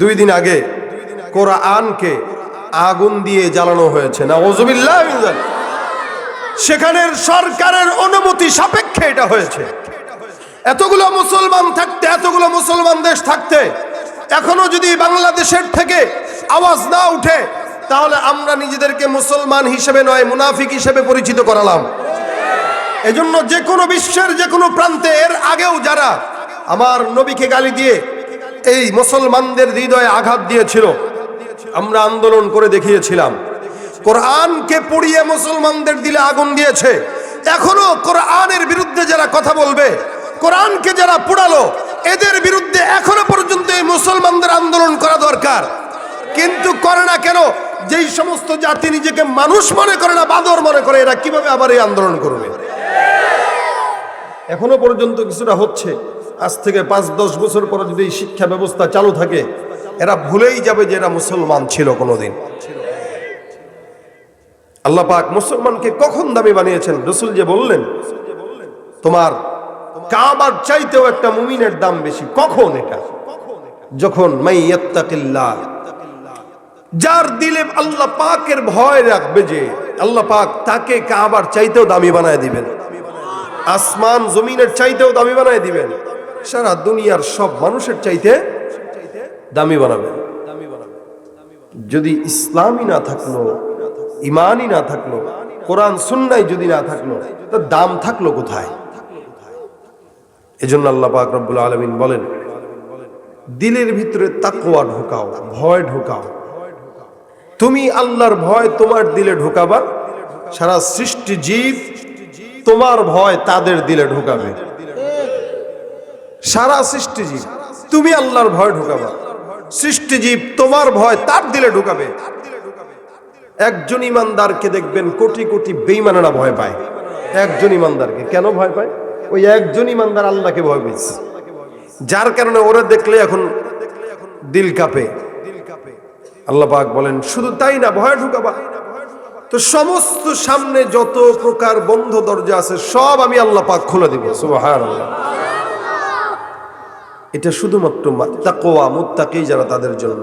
দুই দিন আগে কোরআনকে আগুন দিয়ে জ্বালানো হয়েছে। না ওজবিল্লাহ সেখানের সরকারের অনুমতি সাপেক্ষে এটা হয়েছে। এতগুলো মুসলমান থাকতে, এতগুলো মুসলমান দেশ থাকতে, এখনও যদি বাংলাদেশের থেকে আওয়াজ না উঠে, তাহলে আমরা নিজেদেরকে মুসলমান হিসেবে নয়, মুনাফিক হিসেবে পরিচিত করালাম। এজন্য যে কোনো বিশ্বের যে কোনো প্রান্তে, এর আগেও যারা আমার নবীকে গালি দিয়ে এই মুসলমানদের হৃদয়ে আঘাত দিয়েছিল। আমরা আন্দোলন করে দেখিয়েছিলাম। কোরআনকে পড়িয়ে মুসলমানদের দিলে আগুন দিয়েছে। এখনও কোরআনের বিরুদ্ধে যারা কথা বলবে, কোরআনকে যারা পোড়ালো, এদের বিরুদ্ধে এখনও পর্যন্ত এই মুসলমানদের আন্দোলন করা দরকার। কিন্তু করে না কেন? যেই সমস্ত জাতি নিজেকে মানুষ মনে করে না, বাদর মনে করে, এরা কীভাবে আবার এই আন্দোলন করবে? এখনও পর্যন্ত কিছুটা হচ্ছে। আজ থেকে পাঁচ, দশ বছর পরে যদি শিক্ষা ব্যবস্থা চালু থাকে, এরা ভুলেই যাবে যে এরা মুসলমান ছিল কোনোদিন। আল্লাহ পাক মুসলমানকে কখন দামি বানিয়েছেন? রসুল যে বললেন, তোমার কাবার চাইতেও একটা মুমিনের দাম বেশি। কখন এটা? যখন যার দিলে আল্লাহ পাকের ভয় রাখবে যে আল্লাহ পাক তাকে কাবার চাইতেও দামি বানায় দিবেন। আসমান জমিনের চাইতেও দামি বানায় দিবেন। সারা দুনিয়ার সব মানুষের চাইতে দামি বানাবেন। যদি ইসলামই না থাকল, ইমানই না থাকল, কোরআন সুন্নাই যদি না থাকল তার দাম থাকল কোথায়? এজন্য আল্লাহ পাক রব্বুল আলমিন বলেন, দিলের ভিতরে তাকওয়া ঢোকাও, ভয় ঢোকাও। তুমি আল্লাহর ভয় তোমার দিলে ঢোকাবা, সারা সৃষ্টি জীব তোমার ভয় তাদের দিলে ঢুকাবে। সারা সৃষ্টিজীব, তুমি আল্লাহর ভয় ঢোকাবা। সৃষ্টিজীব তোমার ভয় তার দিলে ঢুকাবে। একজন ইমানদারকে দেখবেন কোটি কোটি বেইমানেরা ভয় পায়। একজন ইমানদারকে কেন ভয় পায়? ওই একজন ইমানদার আল্লাহকে ভয় পেয়েছে যার কারণে ওরা দেখলে এখন দিল কাঁপে। আল্লাহ পাক বলেন, শুধু তাই না, ভয় ঢুকাবা। তো সমস্ত সামনে যত প্রকার বন্ধ দরজা আছে, সব আমি আল্লাহ পাক খুলে দিব। এটা শুধুমাত্র তাকওয়া, মুত্তাকি যারা তাদের জন্য।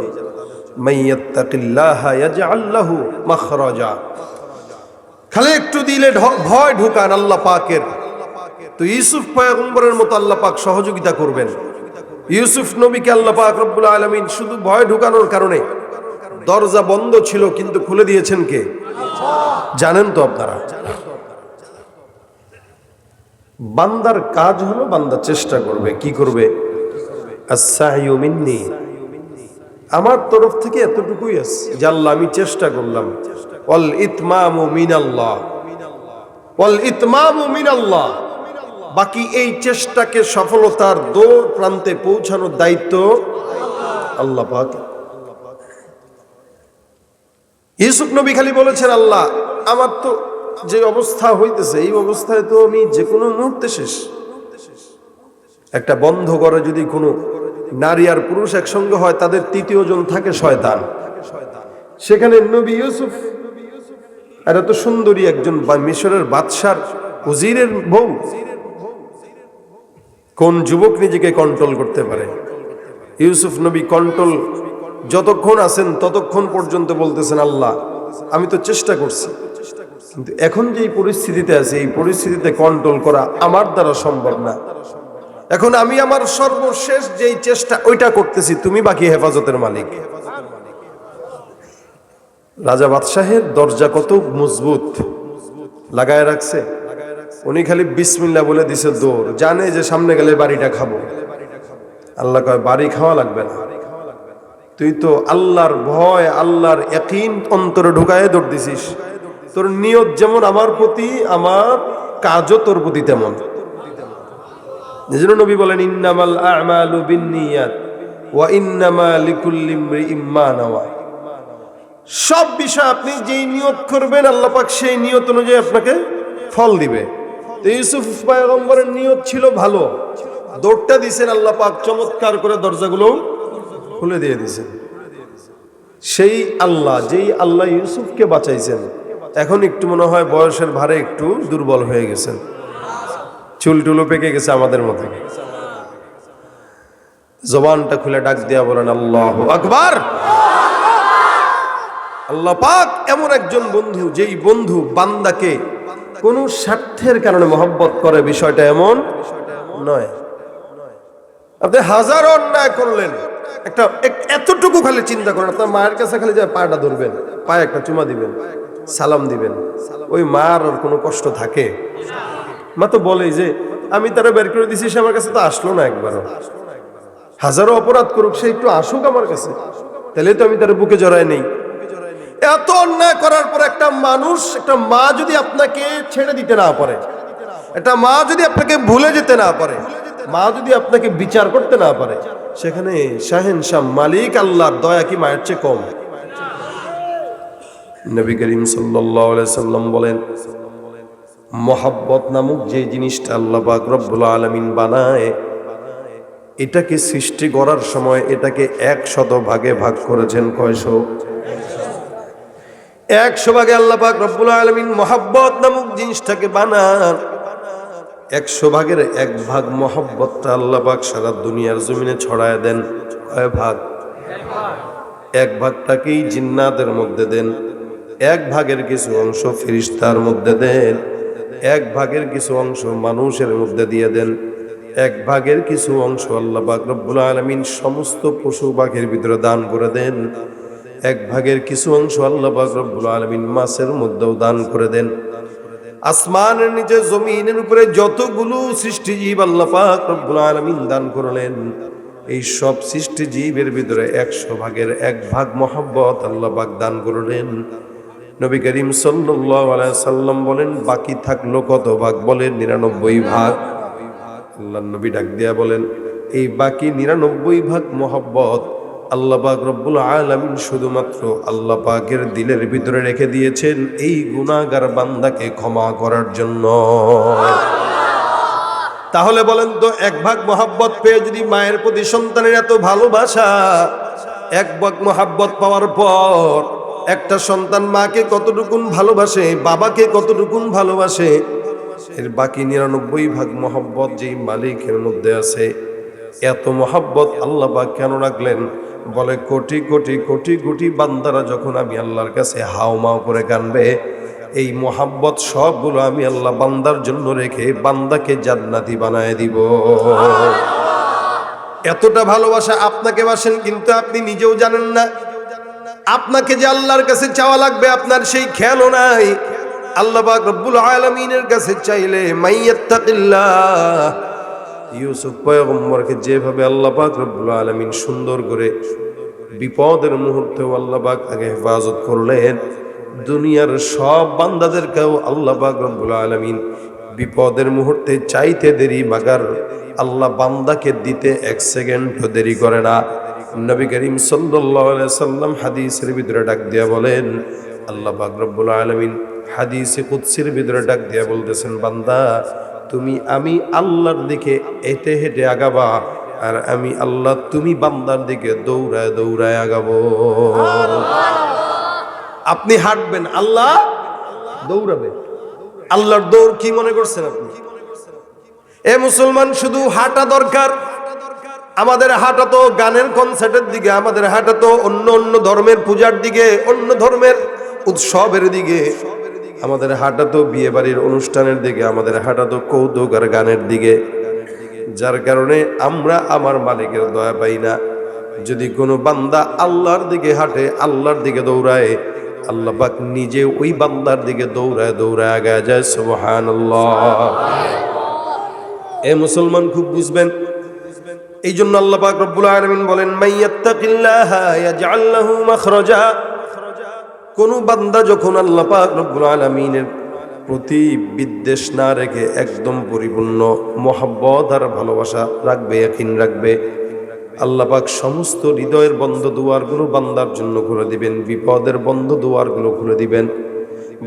খালি একটু দিলে ভয় ঢুকান আল্লাহ পাকের। তো ইউসুফ পয়গম্বরের মতো আল্লাহ পাক সহযোগিতা করবেন। ইউসুফ নবীকে আল্লাহ পাক রব্বুল আলামিন শুধু ভয় ঢুকানোর কারণে দরজা বন্ধ ছিল, কিন্তু খুলে দিয়েছেন কে? জানেন তো আপনারা। বান্দার কাজ হলো বান্দা চেষ্টা করবে, কি করবে? আমার তরফ থেকে এতটুকুই আছে আল্লাহ, আমি চেষ্টা করলাম। অল ইতমামু মিনাল্লাহ। অল ইতমামু মিনাল্লাহ। বাকি এই চেষ্টাকে সফলতার দৌড় প্রান্তে পৌঁছানোর দায়িত্ব আল্লাহ পাক। ইউসুফ নবী খালি বলেছেন, আল্লাহ, আমার তো যে অবস্থা হইতেছে, এই অবস্থায় তো আমি যে কোনো মুহূর্তে শেষ। একটা বন্ধ করে যদি কোনো নারী আর পুরুষ একসঙ্গে হয়, তাদের তৃতীয় জন থাকে শয়তান। সেখানে নবী ইউসুফ আর এত সুন্দরী একজন মিশরের বাদশার উজিরের বউ। কোন যুবক নিজেকে কন্ট্রোল করতে পারে? ইউসুফ নবী কন্ট্রোল যতক্ষণ আছেন ততক্ষণ পর্যন্ত বলতেছেন আল্লাহ, আমি তো চেষ্টা করছি। কিন্তু এখন যে পরিস্থিতিতে আছে, এই পরিস্থিতিতে কন্ট্রোল করা আমার দ্বারা সম্ভব না। এখন আমি আমার সর্বশেষ যেই চেষ্টা, ওইটা করতেছি, তুমি বাকি হেফাজতের মালিক। রাজা বাদশাহের দরজা কত মজবুত, লাগায় রাখছে। উনি খালি বিসমিল্লা বলে দিছে, দৌড়। জানে যে সামনে গেলে বাড়িটা খাব। আল্লাহ কয়, বাড়ি খাওয়া লাগবে না। তুই তো আল্লাহর ভয়, আল্লাহর একইন অন্তরে ঢুকায় দৌড় দিছিস। তোর নিয়ত যেমন আমার প্রতি, আমার কাজও তোর প্রতি তেমন। যেজন্য নবী বলেন, ইন্নামাল আমালু বিন্নিয়াত ওয়া ইন্নামা লিকুল্লি ইমরিইম মা নাওয়া। সব বিষয় আপনি যেই নিয়ত করবেন, আল্লাহ পাক সেই নিয়ত অনুযায়ী আপনাকে ফল দিবে। তো ইউসুফ পয়গম্বরের নিয়ত ছিল ভালো। দৌড়টা দিছেন আল্লাহ পাক, চমৎকার করে দরজাগুলো খুলে দিয়ে দিছেন সেই আল্লাহ, যেই আল্লাহ ইউসুফকে বাঁচাইছেন, এখন একটু মনে হয় বয়সের ভারে একটু দুর্বল হয়ে গেছেন। চুল টুলো পেকে গেছে আমাদের মতো জবানটা খুলে ডাক দিয়া বলেন, আল্লাহ আকবার! আল্লাহ পাক এমন একজন বন্ধু, যেই বন্ধু বান্দাকে কোন স্বার্থের কারণে মহব্বত করে, বিষয়টা এমন নয়। আপনি হাজার অন্যায় করলেন। একটা এতটুকু খালি চিন্তা করেন, আপনার মায়ের কাছে খালি যায় পাটা ধরবেন, পায়ে একটা চুমা দিবেন, সালাম দিবেন। ওই মার আর কোনো কষ্ট থাকে? মা তো বলেই যে, আমি তারা বের করে দিছি, সে আমার কাছে তো আসলো না একবারও। হাজারো অপরাধ করুক, সে একটু আসুক আমার কাছে। তাহলে তো আমি তার বুকে জড়াই নেই। এত অন্যায় করার পর একটা মানুষ, একটা মা যদি আপনাকে ছেড়ে দিতে না পারে, একটা মা যদি আপনাকে ভুলে যেতে না পারে মা যদি আপনাকে বিচার করতে না পারে, সেখানে শাহেন শাহ মালিক আল্লাহর দয়া কি মায়ের চেয়ে কম? নবী করিম সাল্লাম বলেন, মহাব্বত নামক যে জিনিসটা আল্লাহ রব্বুল আলামিন বানায়, এটাকে সৃষ্টি করার সময় এটাকে একশত ভাগে ভাগ করেছেন কয়শো? একশো ভাগে আল্লাহ রব্বুল আলামিন মহাব্বত নামক জিনিসটাকে বানান। একশো ভাগের এক ভাগ মহাব্বতটা আল্লাহ পাক সারা দুনিয়ার জমিনে ছড়ায় দেন। কয় ভাগ। এক ভাগটাকেই জিন্নাতের মধ্যে দেন। এক ভাগের কিছু অংশ ফিরিস্তার মধ্যে দেন। এক ভাগের কিছু অংশ মানুষের মধ্যে দিয়ে দেন। এক ভাগের কিছু অংশ আল্লাহ রব্বুল আলামিন সমস্ত পশু পাখির ভিতরে দান করে দেন। এক ভাগের কিছু অংশ আল্লাহ রব্বুল আলামিন মাছের মধ্যেও দান করে দেন। আসমানের নিচে, জমিনের উপরে যতগুলো সৃষ্টিজীব আল্লাহ পাক রব্বুল দান করলেন, এই সব সৃষ্টিজীবের ভিতরে একশো ভাগের এক ভাগ মহব্বত আল্লাহ পাক দান করলেন। নবী করিম সাল্লাম বলেন, বাকি থাকল কত ভাগ? বলেন, নিরানব্বই ভাগ। আল্লাহ নবী ডাক দিয়া বলেন, এই বাকি নিরানব্বই ভাগ মহব্বত আল্লাহ পাক রব্বুল আলামিন শুধুমাত্র আল্লাহ পাকের দিলের ভিতরে রেখে দিয়েছেন এই গুনাহগার বান্দাকে ক্ষমা করার জন্য। তাহলে বলেন তো, এক ভাগ মহাব্বত পেয়ে যদি মায়ের প্রতি সন্তানের এত ভালোবাসা, এক ভাগ মহাব্বত পাওয়ার পর একটা সন্তান মাকে কতটুকুন ভালোবাসে, বাবাকে কতটুকুন ভালোবাসে, এর বাকি নিরানব্বই ভাগ মহব্বত যেই মালিকের মধ্যে আছে, এত মহাব্বত আল্লাহ পাক কেন রাখলেন? বলে, কোটি কোটি কোটি কোটি বান্দারা যখন আমি আল্লাহর কাছে হাও মাও করে কানবে, এই মোহাব্বত সবগুলো আমি আল্লাহ বান্দার জন্য রেখে বান্দাকে জান্নাতি বানায় দিব। এতটা ভালোবাসা আপনাকে বাসেন, কিন্তু আপনি নিজেও জানেন না। আপনাকে যে আল্লাহর কাছে চাওয়া লাগবে, আপনার সেই খেয়ালও নাই। আল্লাহ রব্বুল আলামিনের কাছে চাইলে, মাইয়াত্তাকিল্লাহ ইউসুফ পয়গম্বরকে যেভাবে আল্লাহ পাক রব্বুল আলামিন সুন্দর করে বিপদের মুহূর্তেও আল্লাহ পাক আগে হেফাজত করলেন, দুনিয়ার সব বান্দাদেরকেও আল্লাহ পাক রব্বুল আলামিন বিপদের মুহূর্তে চাইতে দেরি, মাগার আল্লাহ বান্দাকে দিতে এক সেকেন্ডও দেরি করে না। নবী করিম আলাইহি সাল্লাম হাদিসের ভিতরে ডাক দিয়া বলেন, আল্লাহ পাক রব্বুল আলামিন হাদিসে কুদসির ভিতরে ডাক দিয়া বলতেছেন, বান্দা তুমি, আমি আল্লাহর দিকে হেঁটে হেঁটে আগাবা, আর আমি আল্লাহ তুমি বান্দার দিকে দৌড়ায় দৌড়ায় আগাবো। আপনি হাঁটবেন, আল্লাহ দৌড়াবে। আল্লাহর দৌড় কি মনে করছেন আপনি? এ মুসলমান, শুধু হাঁটা দরকার। আমাদের হাঁটা তো গানের কনসার্টের দিকে, আমাদের হাঁটা তো অন্য অন্য ধর্মের পূজার দিকে, অন্য ধর্মের উৎসবের দিকে। আমাদের হাঁটা তো বিয়ে বাড়ির অনুষ্ঠানের দিকে, আমাদের হাঁটা তো কৌতুক আর গানের দিকে। যার কারণে আমরা আমার মালিকের দয়া পাই না। যদি কোনো বান্দা আল্লাহর দিকে হাঁটে, আল্লাহর দিকে দৌড়ায়, আল্লাহ পাক নিজে ওই বান্দার দিকে দৌড়ায় দৌড়ায় আগায় যায়। সুবহানাল্লাহ। এ মুসলমান খুব বুঝবেন। এই জন্য আল্লাহ পাক রব্বুল আলামিন বলেন, মাইয়াত্তাকিল্লাহা ইয়াজআল লাহু মাখরাজা। কোন বান্দা যখন আল্লাহ পাক রব্বুল আলামিনের প্রতি বিদ্বেষ না রেখে একদম পরিপূর্ণ মহাব্বত আর ভালোবাসা রাখবে, ইয়াকিন রাখবে, আল্লাহ পাক সমস্ত হৃদয়ের বন্ধ দুয়ারগুলো বান্দার জন্য খুলে দিবেন, বিপদের বন্ধ দুয়ারগুলো খুলে দিবেন।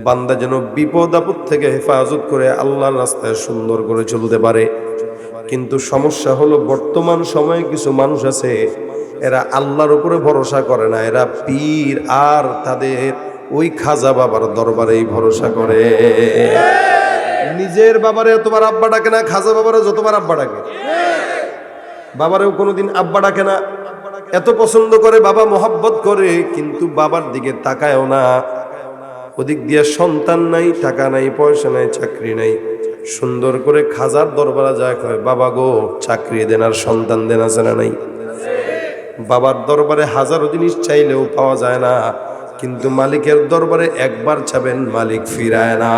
বান্দা যেন বিপদ আপদ থেকে হেফাজত করে আল্লাহর রাস্তায় সুন্দর করে চলতে পারে। কিন্তু সমস্যা হলো বর্তমান সময়ে কিছু মানুষ আছে এরা আল্লাহর উপরে ভরসা করে না, এরা পীর আর তাদের ওই খাজা বাবার দরবারেই ভরসা করে। নিজের বাবারে তোমার আব্বা ডাকে না, খাজা বাবারে যতবার আব্বা ডাকে। বাবারেও কোনোদিন আব্বা ডাকে না। এত পছন্দ করে বাবা, মোহাব্বত করে, কিন্তু বাবার দিকে তাকায়ও না। ওদিক দিয়ে সন্তান নাই, টাকা নাই, পয়সা নাই, চাকরি নাই। সুন্দর করে খাজার দরবারে যায়, কয়, বাবা গো, চাকরি দেন আর সন্তান দেন আছে না নাই? বাবার দরবারে হাজারো জিনিস চাইলেও পাওয়া যায় না। কিন্তু মালিকের দরবারে একবার চাবেন, মালিক ফিরায় না।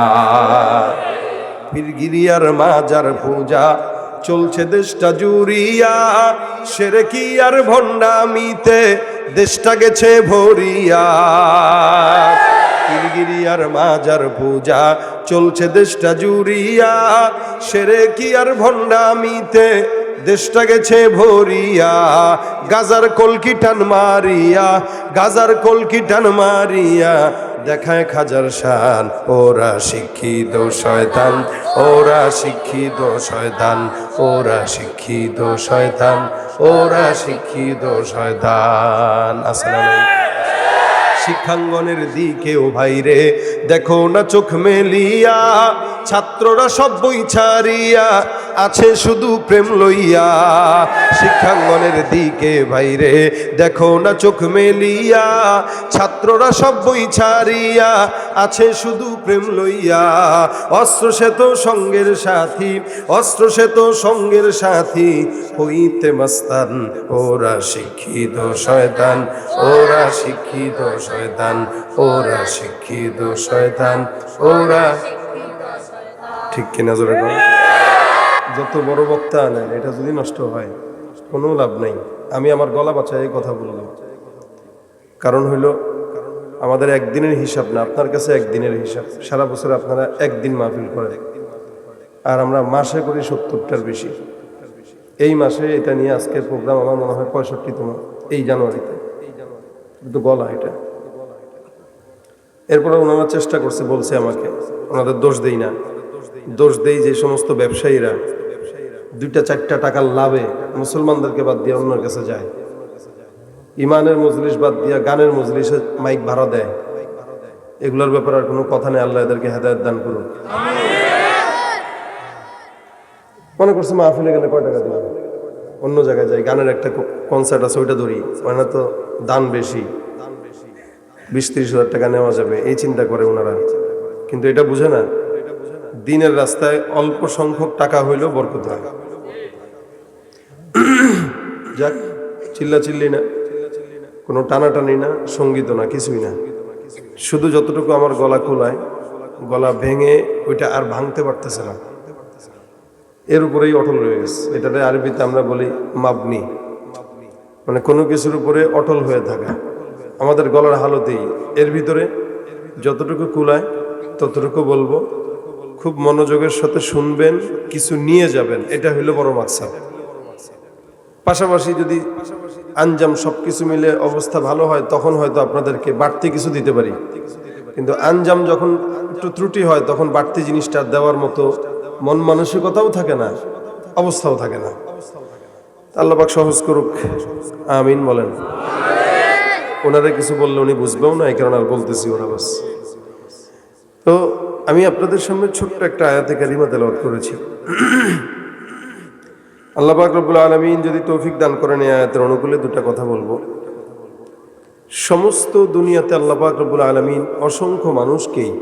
ফিরগিরিয়ার মাজার পূজা, চলছে দেশটা জুরিয়া সেরে কি আর ভণ্ডামিতে দেশটা গেছে ভরিয়া। পীরগিরিয়ার মাজার পূজা, চলছে দেশটা জুরিয়া সেরে কি আর ভণ্ডামিতে দেশটা গেছে ভরিয়া, গাজার কলকি টান মারিয়া, গাজার কলকি টান মারিয়া। দেখায় খাজার শান, ওরা শিক্ষিত শয়তান, ওরা শিক্ষিত শয়তান, ওরা শিক্ষিত শয়তান, ওরা শিক্ষিত শয়তান। আসসালামু শিক্ষাঙ্গনের দিকেও ভাইরে, দেখো না চোখ মেলিয়া, ছাত্ররা সব বই ছাড়িয়া আছে শুধু প্রেম লইয়া। শিক্ষাঙ্গনের দিকে ভাইরে, দেখো না চোখ মেলিয়া, ছাত্ররা সব বই ছাড়িয়া, আছে শুধু প্রেম লইয়া। অস্ত্র শ্বেত সঙ্গের সাথী অস্ত্র শ্বেত সঙ্গের সাথী, হইতে মাস্তান, ওরা শিক্ষিত শয়তান, ওরা শিক্ষিত শয়তান, ওরা শিক্ষিত শয়তান, ওরা ঠিক কিনা জোরে যত বড় বক্তা আনেন, এটা যদি নষ্ট হয়, কোনো লাভ নেই। আমি আমার গলা বাঁচায় এই কথা বললাম। কারণ হইল, আমাদের একদিনের হিসাব না, আপনার কাছে একদিনের হিসাব। সারা বছর আপনারা একদিন মাহফিল করেন। আর আমরা মাসে করি সত্তরটার বেশি। এই মাসে এটা নিয়ে আজকের প্রোগ্রাম আমার মনে হয় পঁয়ষট্টিতম, এই জানুয়ারিতে। কিন্তু গলা এটা। এরপরে ওনারা চেষ্টা করছে, বলছে আমাকে, ওনাদের দোষ দেই না। দোষ দেই যে সমস্ত ব্যবসায়ীরা দুইটা, চারটা টাকার লাভে মুসলমানদেরকে বাদ দিয়ে অন্যের কাছে যায়। ইমানের মজলিস বাদ দিয়া গানের মজলিসে মাইক ভাড়া দেয়। এগুলোর ব্যাপারে আর কোনো কথা নেই, আল্লাহ এদেরকে হেদায়ত দান করুন মনে করছে মাহফিলে গেলে কয় টাকা দিলাম অন্য জায়গায় যাই, গানের একটা কনসার্ট আছে, ওইটা ধরি। মানে তো দান বেশি। বিশ ত্রিশ হাজার টাকা নেওয়া যাবে, এই চিন্তা করে ওনারা। কিন্তু এটা বুঝে না দিনের রাস্তায় অল্প সংখ্যক টাকা হইলেও বরকত হয়। যাক চিল্লা চিল্লি না। কোনো টানাটানি না সংগীত না, কিছুই না। শুধু যতটুকু আমার গলা খোলায়, গলা ভেঙে ওইটা আর ভাঙতে পারতেছে না। এর উপরেই অটল রয়ে গেছে। এটাতে আরবিতে আমরা বলি মাবনি। মানে কোনো কিছুর উপরে অটল হয়ে থাকা। আমাদের গলার হালতেই। এর ভিতরে যতটুকু কুলায়, ততটুকু বলব। খুব মনোযোগের সাথে শুনবেন, কিছু নিয়ে যাবেন, এটা হইল বড় মাকসাদ। পাশাপাশি যদি আঞ্জাম সব কিছু মিলে অবস্থা ভালো হয়, তখন হয়তো আপনাদেরকে বাড়তি কিছু দিতে পারি। কিন্তু আঞ্জাম যখন একটু ত্রুটি হয়, তখন বাড়তি জিনিসটা দেওয়ার মতো মন মানসিকতাও থাকে না, অবস্থাও থাকে না। আল্লাপাক সহজ করুক। আমিন বলেন। ওনারা কিছু বললে উনি বুঝবেও না, এই কারণে আর বলতেছি ওরা বাস। তো আমি আপনাদের সামনে ছোট্ট একটা আয়াতে কারিমা তেলাওয়াত করেছি। আল্লাহ রব্বুল আলমিন যদি তৌফিক দান করেন এই আয়াতের অনুকূলে দুটা কথা বলব। সমস্ত দুনিয়াতে আল্লাহ রব্বুল আলমিন অসংখ্য মানুষকেই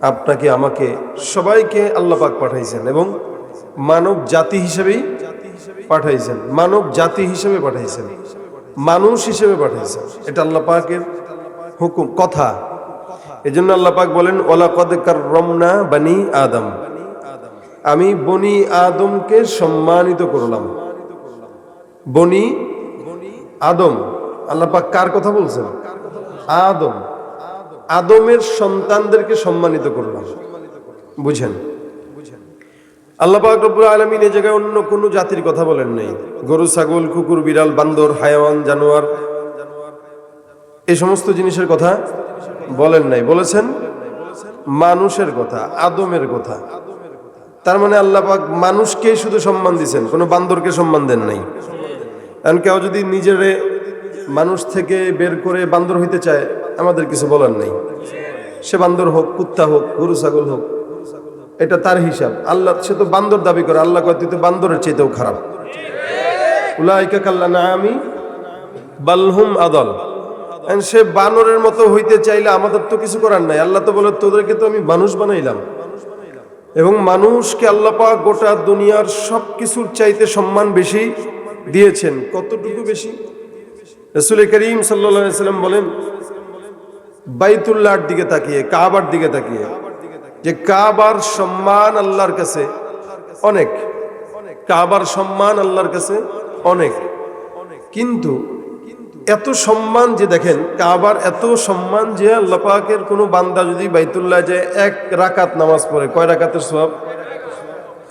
আপনাকে, আমাকে, সবাইকে আল্লাহ পাক পাঠাইছেন এবং মানব জাতি হিসেবেই পাঠাইছেন। মানব জাতি হিসেবে পাঠাইছেন। মানুষ হিসেবে পাঠাইছেন। এটা আল্লাহ পাকের হুকুম, কথা। এই জন্য আল্লাহ পাক বলেন ওলা কদ রমনা বানি আদম। আমি বনি আদমকে সম্মানিত করলাম। বনি আদম। আল্লাহ পাক কার কথা বলছেন? আদম। আদমের সন্তানদেরকে সম্মানিত করলাম। বুঝেন? আল্লাহ পাক রব্বুল আলামিন এই জায়গায় অন্য কোনো জাতির কথা বলেন নাই। গরু, ছাগল, কুকুর, বিড়াল, বান্দর, হায়ওয়ান, জানোয়ার এই সমস্ত জিনিসের কথা বলেন নাই। বলেছেন মানুষের কথা, আদমের কথা। তার মানে আল্লাহ পাক মানুষকেই শুধু সম্মান দিচ্ছেন কোনো বান্দরকে সম্মান দেন নাই। কারণ কেউ যদি নিজের মানুষ থেকে বের করে বান্দর হইতে চায়, আমাদের কিছু বলার নেই। সে বান্দর হোক, কুত্তা হোক, গরু, ছাগল হোক, এটা তার হিসাব। আল্লাহ, সে তো বান্দর দাবি করে, আল্লাহ কয়, তুই তো বান্দরের চেয়েতেও খারাপ। উলাইকা কাল্লা না আমি বালহুম আদল। সে বানরের মতো হইতে চাইলে আমাদের তো কিছু করার নাই। আল্লাহ তো বলে, তোদেরকে তো আমি মানুষ বানাইলাম। এবং মানুষকে আল্লাপা গোটা দুনিয়ার সব কিছুর চাইতে সম্মান বেশি দিয়েছেন। কতটুকু বেশি? রসুল করিম সাল্লাম বলেন, বাইতুল্লাহর দিকে তাকিয়ে, কাবার দিকে তাকিয়ে, যে কাবার সম্মান আল্লাহর কাছে অনেক। কাবার সম্মান আল্লাহর কাছে অনেক। কিন্তু এত সম্মান যে দেখেন, কাবার এত সম্মান যে আল্লাহ পাকের কোনো বান্দা যদি বাইতুল্লাহ যে এক রাকাত নামাজ পড়ে, কয় রাকাতের সব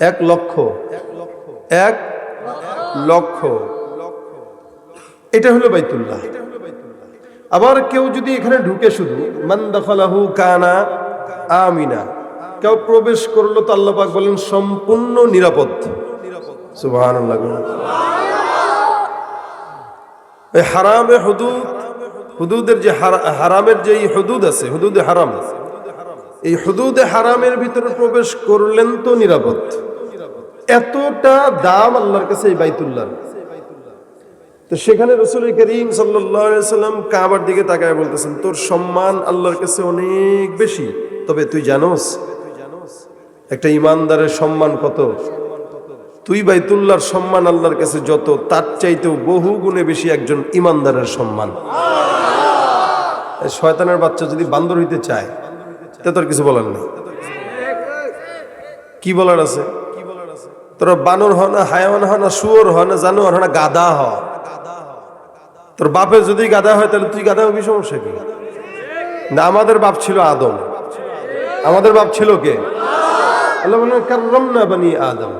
এক লক্ষ। এক লক্ষ। এটা হলো বাইতুল্লাহ। আবার কেউ যদি এখানে ঢুকে শুধু, মান দখলাহু কানা আমিনা কেউ প্রবেশ করল তো আল্লাহ পাক বলেন, সম্পূর্ণ নিরাপদ। সুবহানাল্লাহ। এই হারামে হুদুদ, হুদুদের যে হারা- হারামের যে হুদুদ আছে, হুদুদে হারাম, এই হুদুদে হারামের ভিতরে প্রবেশ করলেন তো নিরাপদ। এতটা দাম আল্লাহর কাছে এই বাইতুল্লাহ তো সেখানে রসুল করিম সাল্লাম কাবার দিকে তাকায় বলতেছেন, তোর সম্মান আল্লাহর কাছে অনেক বেশি, তবে তুই জানোস, একটা ইমানদারের সম্মান কত? তুই বাইতুল্লাহর সম্মান আল্লাহর কাছে যত, তার চাইতেও বহু গুণে বেশি একজন ইমানদারের সম্মান। শয়তানের বাচ্চা যদি বান্দর হইতে চায়, তা তোর কিছু বলার নেই। কি বলার আছে? তোর বানর হ না হায়াওয়ান হ না শুয়োর হ না জানোয়ার হ না গাদা হ। তোর বাপের যদি গাদা হয়, তাহলে তুই গাদা হবি, সমস্যা কি? না, আমাদের বাপ ছিল আদম। আমাদের বাপ ছিল কে? আল্লাহ কাররম না বানি আদম।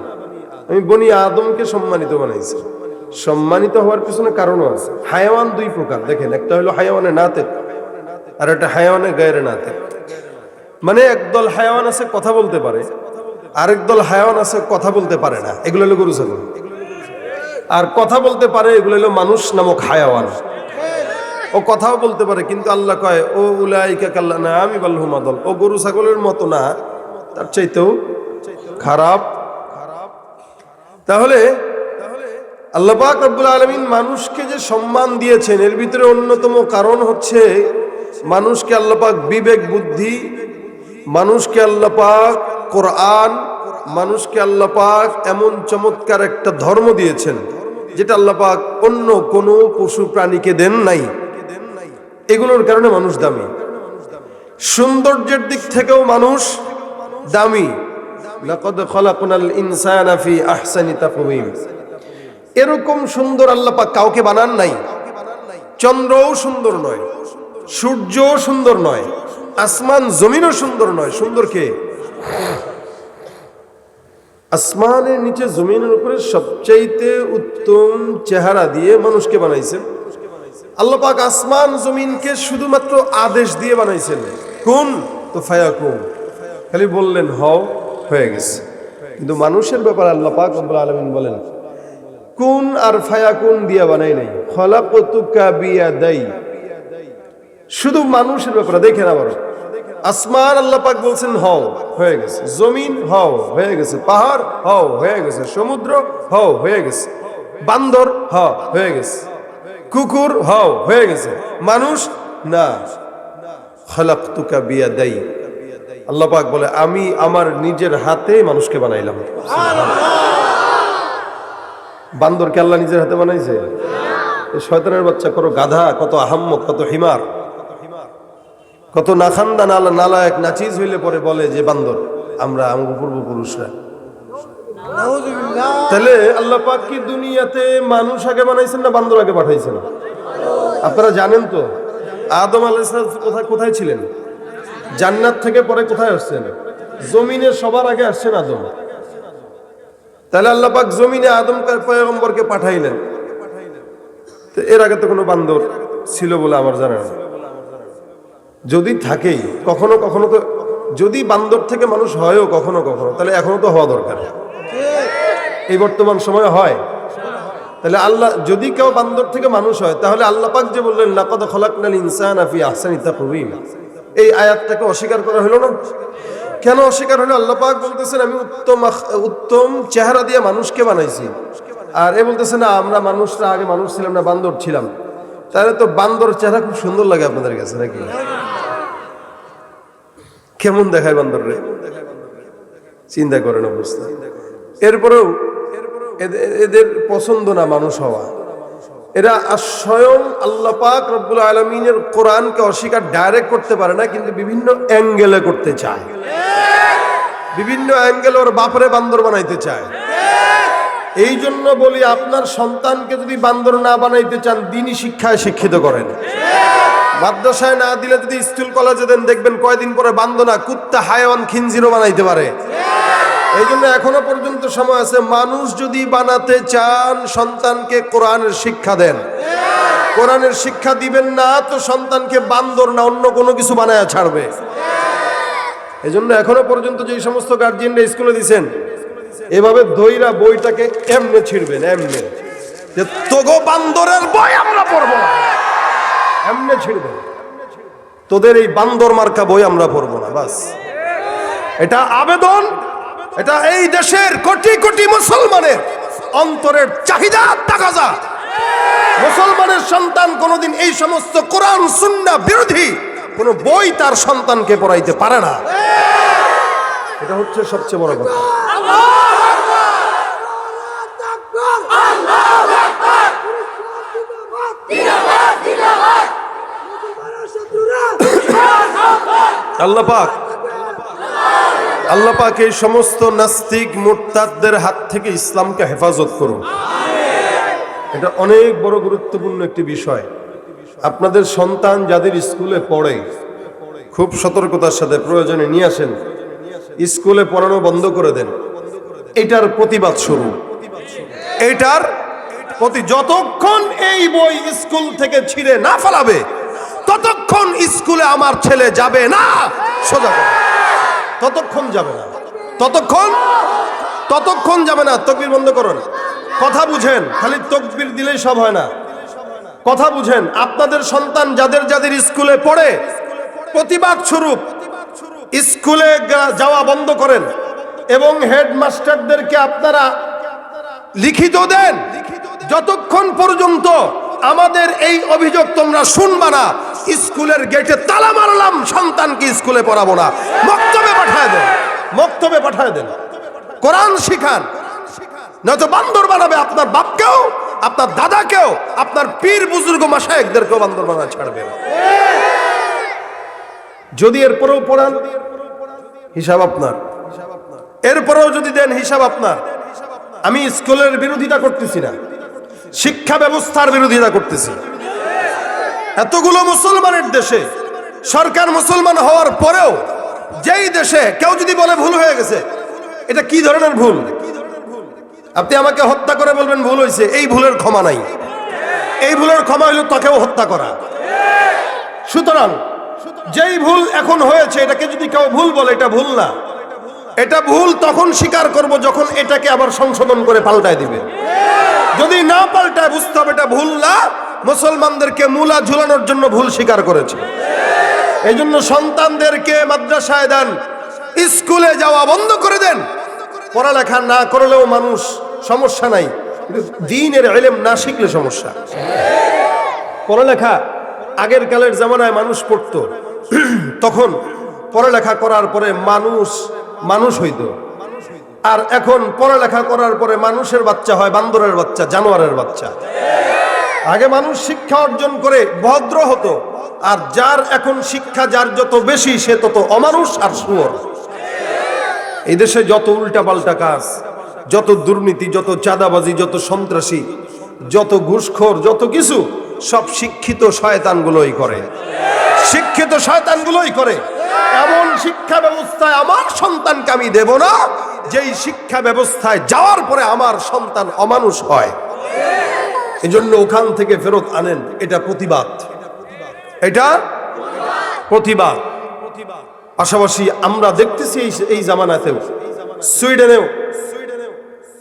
আমি বনি আদমকে সম্মানিত বানাইছি। সম্মানিত হওয়ার পিছনে কারণও আছে। হায়াওয়ান দুই প্রকার। দেখেন, একটা হলো হায়াওয়ানে নাতে আর একটা হায়াওয়ানে গায়ের নাতে মানে একদল হায়াওয়ান আছে, কথা বলতে পারে। আরেক দল হায়াওয়ান আছে, কথা বলতে পারে না। এগুলো হলো গরু, ছাগল। আর কথা বলতে পারে, এগুলো হলো মানুষ নামক হায়াওয়ান। ও কথাও বলতে পারে, কিন্তু আল্লাহ কয়, ও উলাইকা কাল্লা না আমি বাল্লুম আদল ও গরু, ছাগলের মতো না, তার চাইতেও খারাপ। তাহলে আল্লাহ পাক রব্বুল আলমিন মানুষকে যে সম্মান দিয়েছেন, এর ভিতরে অন্যতম কারণ হচ্ছে মানুষকে আল্লাহ পাক বিবেক, বুদ্ধি, মানুষকে আল্লাহ পাক কোরআন, মানুষকে আল্লাহ পাক এমন চমৎকার একটা ধর্ম দিয়েছেন, যেটা আল্লাহ পাক অন্য কোনো পশু প্রাণীকে দেন নাই। এগুলোর কারণে মানুষ দামি। সৌন্দর্যের দিক থেকেও মানুষ দামি। লাকাদ খলাকনাল ইনসানা ফি আহসানি তাকওয়িম। এরকম সুন্দর আল্লাহ পাক কাউকে বানান নাই। চন্দ্রও সুন্দর নয়, সূর্যও সুন্দর নয়, আসমান জমিনও সুন্দর নয়। সুন্দর কে? আসমানের নিচে জমিনের উপরে সবচাইতে উত্তম চেহারা দিয়ে মানুষকে বানাইছেন। আল্লাহ পাক আসমান জমিনকে শুধুমাত্র আদেশ দিয়ে বানাইছেন। কোন? তো ফায়া কোন খালি বললেন, হও। হয়ে গেছে। কিন্তু মানুষের ব্যাপারে আল্লাহ পাক রব্বুল আলামিন বলেন, কোন আর ফায়া কোন দিয়া বানাই নাই, খলাকতুকা বিয়াদাই। শুধু মানুষের ব্যাপারে দেখেন আবার আসমান আল্লাহ পাক বলছেন, হও, হয়ে গেছে। জমিন, হও, হয়ে গেছে। পাহাড়, হও, হয়ে গেছে। সমুদ্র, হও, হয়ে গেছে। বান্দর হ হয়ে গেছে। কুকুর, হও, হয়ে গেছে। মানুষ, না। খলাকতুকা বিয়াদাই। আল্লাহ পাক বলে আমি আমার নিজের হাতে মানুষকে বানাইলাম। বান্দরকে আল্লাহ নিজের হাতে বানাইছে? শয়তানের বাচ্চা কত গাধা কত আহাম্মক কত হিমার। কত নাখান্দা নালা নালায়ক নাচিজ হইলে পরে বলে যে বান্দর আমরা আমার পূর্বপুরুষরা। তাহলে আল্লাহ পাক কি দুনিয়াতে মানুষ আগে বানাইছেন না বান্দর আগে পাঠাইছেন? আপনারা জানেন তো? আদম আলাইহিস কোথায় কোথায় ছিলেন? জান্নাত থেকে পরে কোথায় আসছেন জমিনের সবার আগে আসছেন আদম। তাহলে আল্লাহ পাক জমিনে আদম পয়গম্বরকে পাঠাইলেন। এর আগে তো কোনো বান্দর ছিল বলে আমার জানা নেই। যদি থাকেই, কখনো কখনো তো যদি বান্দর থেকে মানুষ হয়ও কখনো কখনো, তাহলে এখনও তো হওয়া দরকার। এই বর্তমান সময় হয়। তাহলে আল্লাহ, যদি কেউ বান্দর থেকে মানুষ হয়, তাহলে আল্লাহ পাক যে বললেন, লাকাদ খলাকনাল ইনসানা ফি আহসানি তাকওয়িম। এই আয়াতটাকে অস্বীকার করা হলো না? কেন অস্বীকার হলো? আল্লাহ পাক বলতেছেন, আমি উত্তম উত্তম চেহারা দিয়ে মানুষকে বানাইছি। আর এ বলতেছে, না, আমরা মানুষরা আগে মানুষ ছিলাম না, বান্দর ছিলাম। তাহলে তো বান্দর চেহারা খুব সুন্দর লাগে আপনাদের কাছে, নাকি? কেমন দেখায় বান্দর রে? চিন্তা করেন অবস্থা। এরপরেও এদের- এদের পছন্দ না মানুষ হওয়া। এরা স্বয়ং আল্লাহ পাক রব্বুল আলমিনের কোরআনকে অস্বীকার ডাইরেক্ট করতে পারে না, কিন্তু বিভিন্ন অ্যাঙ্গেলে করতে চায়। বিভিন্ন অ্যাঙ্গেলে ওর বাপরে বান্দর বানাইতে চায়। এই জন্য বলি, আপনার সন্তানকে যদি বান্দর না বানাইতে চান, দিনই শিক্ষায় শিক্ষিত করেন। মাদ্রাসায় না দিলে যদি স্কুল কলেজে দেন, দেখবেন কয়দিন পরে বান্দনা কুত্তা, হায়াওয়ান, খিনজিরও বানাইতে পারে। এই জন্য এখনও পর্যন্ত সময় আছে, মানুষ যদি বানাতে চান, সন্তানকে কোরআনের শিক্ষা দেন। কোরআনের শিক্ষা দিবেন না, তো সন্তানকে বান্দর না, অন্য কোনো কিছু বানায় ছাড়বে। এই জন্য এখনও পর্যন্ত যে সমস্ত গার্জিয়ানরা স্কুলে দিছেন, এভাবে দইরা বইটাকে এমনে ছিড়বেন, এমনে। যে তোগো বান্দরের বই আমরা পড়ব না। এমনে ছিড়বেন। তোদের এই বান্দর মার্কা বই আমরা পড়ব না, বাস। এটা আবেদন এটা এই দেশের কোটি কোটি মুসলমানের অন্তরের চাহিদা তাকাজা মুসলমানের সন্তান কোনোদিন এই সমস্ত কোরআন, সুন্না বিরোধী কোনো বই তার সন্তানকে পড়াইতে পারে না। এটা হচ্ছে সবচেয়ে বড় কথা। আল্লাহ পাক আল্লাহ পাক এই সমস্ত নাস্তিক মুরতাদদের হাত থেকে ইসলামকে হেফাজত করুন। এটা অনেক বড় গুরুত্বপূর্ণ একটি বিষয়। আপনাদের সন্তান যাদের স্কুলে পড়ে, খুব সতর্কতার সাথে প্রয়োজনে নিয়ে আসেন, স্কুলে পড়ানো বন্ধ করে দেন। এটার প্রতিবাদ শুরু। এটার প্রতি যতক্ষণ এই বই স্কুল থেকে ছিঁড়ে না ফেলাবে, ততক্ষণ স্কুলে আমার ছেলে যাবে না। সোজা। ততক্ষণ যাবে না। ততক্ষণ? ততক্ষণ যাবে না। তকবির বন্ধ করুন। কথা বুঝেন। খালি তকবির দিলেই সব হয় না। কথা বুঝেন। আপনাদের সন্তান যাদের যাদের স্কুলে পড়ে, প্রতিবাদ স্বরূপ স্কুলে যাওয়া বন্ধ করেন এবং হেডমাস্টারদেরকে আপনারা লিখিত দেন। যতক্ষণ পর্যন্ত আমাদের এই অভিযোগ তোমরা শুনবা না স্কুলের গেটে তালা মারলাম, সন্তানকে স্কুলে পড়াবো না। মক্তবে পাঠায় দেন, মক্তবে পাঠায় দেন। কোরআন শিখান। নয়তো বান্দর বানাবে আপনার বাপকেও, আপনার দাদাকেও, আপনার পীর বুজুর্গ মাসায়কদেরকেও বান্দর বানা ছাড়বে। যদি এরপরেও পড়ান, হিসাব আপনার। এরপরেও যদি দেন, হিসাব আপনার। আমি স্কুলের বিরোধিতা করতেছি না। শিক্ষা ব্যবস্থার বিরোধিতা করতেছি। এতগুলো মুসলমানের দেশে সরকার মুসলমান হওয়ার পরেও যেই দেশে কেউ যদি বলে ভুল হয়ে গেছে, এটা কি ধরনের ভুল? আপনি আমাকে হত্যা করে বলবেন ভুল হয়েছে, এই ভুলের ক্ষমা নাই। এই ভুলের ক্ষমা হইল তাকেও হত্যা করা। সুতরাং যেই ভুল এখন হয়েছে, এটাকে যদি কেউ ভুল বলে, এটা ভুল না। এটা ভুল তখন স্বীকার করব যখন এটাকে আবার সংশোধন করে পাল্টায় দিবে। যদি না পাল্টায়, বুঝতে হবে এটা ভুল না। মুসলমানদেরকে মূলা ঝুলানোর জন্য ভুল স্বীকার করেছে। এই জন্য সন্তানদেরকে মাদ্রাসায় দেন, স্কুলে যাওয়া বন্ধ করে দেন। পড়ালেখা না করলেও মানুষ সমস্যা নাই দিনের এলেম না শিখলে সমস্যা। পড়ালেখা আগের কালের জামানায় মানুষ পড়তো, তখন পড়ালেখা করার পরে মানুষ মানুষ হইতো। আর এখন পড়ালেখা করার পরে মানুষের বাচ্চা হয় বান্দরের বাচ্চা, জানোয়ারের বাচ্চা। আগে মানুষ শিক্ষা অর্জন করে ভদ্র হতো, আর যার এখন শিক্ষা যার যত বেশি, সে তত অমানুষ আর সুয়র এই দেশে যত উল্টাপাল্টা কাজ, যত দুর্নীতি, যত চাঁদাবাজি, যত সন্ত্রাসী, যত ঘুষখোর, যত কিছু, সব শিক্ষিত শয়তানগুলোই করে। শিক্ষিত শয়তানগুলোই করে। এমন শিক্ষা ব্যবস্থায় আমার সন্তানকে আমি দেব না, যেই শিক্ষা ব্যবস্থায় যাওয়ার পরে আমার সন্তান অমানুষ হয়। এই জন্য ওখান থেকে ফেরত আনেন, এটা প্রতিবাদ। এটা প্রতিবাদ। পাশাপাশি আমরা দেখতেছি এই জামানাতেও, সুইডেনেও